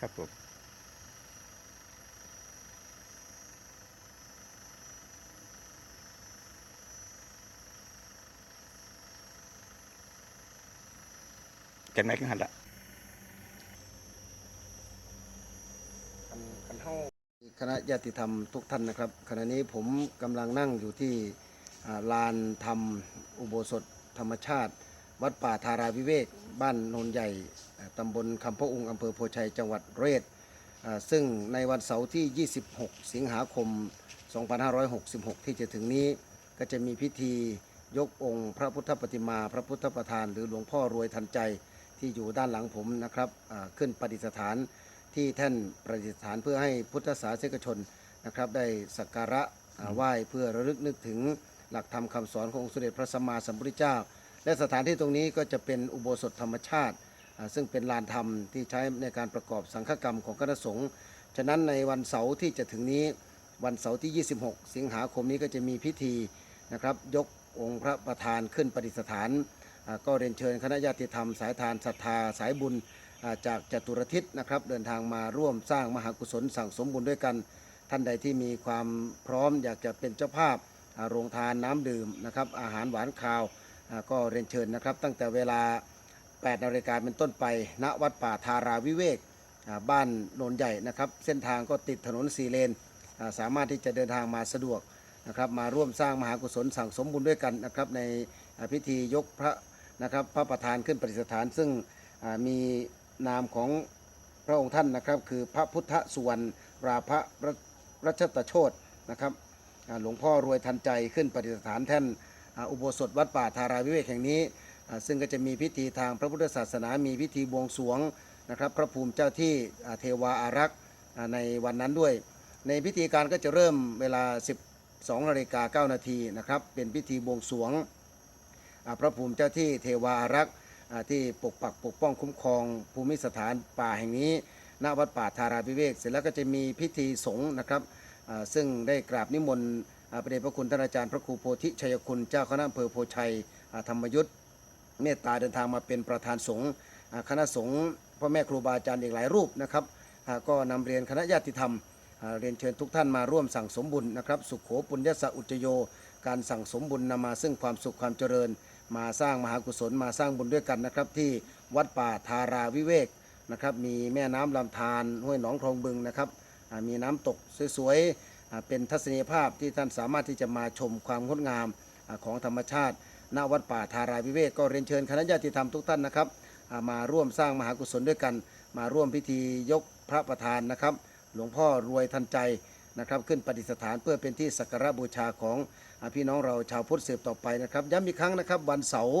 ครับผมกันไหมกันหันละคณะญาติธรรมทุกท่านนะครับ ขณะนี้ผมกำลังนั่งอยู่ที่ลานธรรมอุโบสถธรรมชาติ วัดป่าธาราวิเวกบ้านโนนใหญ่ตำบลคำพะองค์อำเภอโพชัยจังหวัดเรศซึ่งในวันเสาร์ที่ 26 สิงหาคม 2566 ที่จะถึงนี้ก็จะมีพิธียกองค์พระพุทธปฏิมา พระพุทธประธาน หรือหลวงพ่อรวยทันใจที่อยู่ด้านหลังผมนะครับขึ้นประดิษฐานที่แท่นประดิษฐานเพื่อให้พุทธศาสนิกชนนะครับได้สักการะไหว้เพื่อระลึกนึกถึงหลักธรรมคำสอนขององค์สมเด็จพระสัมมาสัมพุทธเจ้า และสถานที่ตรงนี้ก็จะเป็นอุโบสถธรรมชาติ ซึ่งเป็นลานธรรมที่ใช้ในการประกอบสังฆกรรมของคณะสงฆ์ฉะนั้นในวันเสาร์ที่จะถึงนี้วันเสาร์ที่ 26 สิงหาคมนี้ก็จะมีพิธีนะครับยกองค์พระประธานขึ้นประดิษฐาน ก็เรียนเชิญคณะญาติธรรม สายทานศรัทธาสายบุญจากจตุรทิศนะครับเดินทางมาร่วมสร้างมหากุศลสั่งสมบุญด้วยกัน ท่านใดที่มีความพร้อมอยากจะเป็นเจ้าภาพอ่าโรงทานน้ำดื่มนะครับอาหารหวานคาว ก็เรียนเชิญนะครับ ตั้งแต่เวลา 8นาฬิกาเป็นต้นไป ณวัดป่าธาราวิเวกบ้านโนนใหญ่นะครับ เส้นทางก็ติดถนนสีเลน สามารถที่จะเดินทางมาสะดวกนะครับมาร่วมสร้างมหากุศลสั่งสมบุญด้วยกันนะครับในพิธียกพระนะครับพระประธานขึ้นประดิษฐาน ซึ่งมีนามของพระองค์ท่านนะครับคือพระพุทธสุวรรณราพระรัชตโชตนะครับหลวงพ่อรวยทันใจขึ้นประดิษฐานแท่น อุโบสถวัดป่าธาราวิเวกแห่งนี้ ซึ่งก็จะมีพิธีทางพระพุทธศาสนา มีพิธีบวงสรวงนะครับพระภูมิเจ้าที่เทวาอารักษ์ในวันนั้นด้วย ในพิธีการก็จะเริ่มเวลา 12นาฬิกา9นาทีนะครับเป็นพิธีบวงสรวงพระภูมิเจ้าที่เทวาอารักษ์ที่ปกปักปกป้องคุ้มครองภูมิสถานป่าแห่งนี้ณวัดป่าธาราพิเวกเสร็จแล้วก็จะมีพิธีสงฆ์นะครับซึ่งได้กราบนิมนต์ อ่าพระเดชพระคุณท่านอาจารย์พระครูโพธิชัยคุณเจ้าคณะอำเภอโพชัยธรรมยุทธเมตตาเดินทางมาเป็นประธานสงฆ์คณะสงฆ์พ่อแม่ครูบาอาจารย์อีกหลายรูปนะครับก็นำเรียนคณะญาติธรรม เรียนเชิญทุกท่านมาร่วมสั่งสมบุญนะครับสุขโขปุญญสะอุจโย การสั่งสมบุญนำมาซึ่งความสุขความเจริญ มาสร้างมหากุศลมาสร้างบุญด้วยกันนะครับที่วัดป่าธาราวิเวกนะครับมีแม่น้ำลำธารห้วยหนองคลองบึงนะครับมีน้ำตกสวยๆ เป็นทัศนียภาพที่ท่านสามารถที่จะมาชมความงดงามของธรรมชาติณวัดป่าธาราวิเวกก็เรียนเชิญคณะญาติธรรมทุกท่านนะครับมาร่วมสร้างมหากุศลด้วยกัน มาร่วมพิธียกพระประธานนะครับ หลวงพ่อรวยทันใจนะครับขึ้นประดิษฐานเพื่อเป็นที่สักการะบูชาของพี่น้องเราชาวพุทธสืบต่อไปนะครับ ย้ำอีกครั้งนะครับวันเสาร์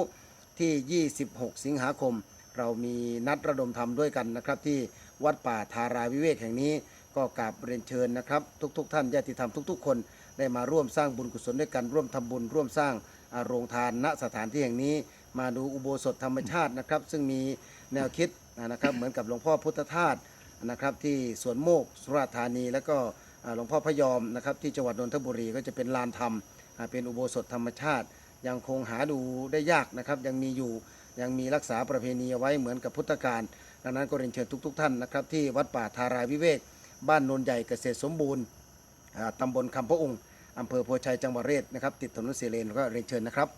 ที่ 26 สิงหาคม เรามีนัดระดมธรรมด้วยกันนะครับ ที่วัดป่าธาราวิเวกแห่งนี้ ก็กราบเรียนเชิญนะครับ ทุกๆทท่านญาติธรรมทุก ๆ คนได้มาร่วมสร้างบุญกุศลด้วยกันร่วมทำบุญร่วมสร้างอ่าโรงทานณสถานที่แห่งนี้ มาดูอุโบสถธรรมชาตินะครับ ซึ่งมีแนวคิดนะครับเหมือนกับหลวงพ่อพุทธทาสนะครับที่สวนโมกสุราษฎร์ธานี แล้วก็หลวงพ่อพยอมนะครับที่จังหวัดนนทบุรีก็จะเป็นลานธรรมเป็นอุโบสถธรรมชาติ ยังคงหาดูได้ยากนะครับยังมีอยู่ยังมีรักษาประเพณีเอาไว้เหมือนกับพุทธกาลดังนั้นก็เรียนเชิญทุก ๆ ท่านนะครับที่วัดป่าธารายวิเวก บ้านโนนใหญ่เกษตรสมบูรณ์ตำบลคำพระองค์อำเภอโพชัยจังหวัดเรศนะครับ ติดถนนเสเลนก็เรียนเชิญนะครับ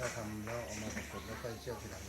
ถ้าทำแล้วออกมาสดแล้วค่อยเชื่อทีหลัง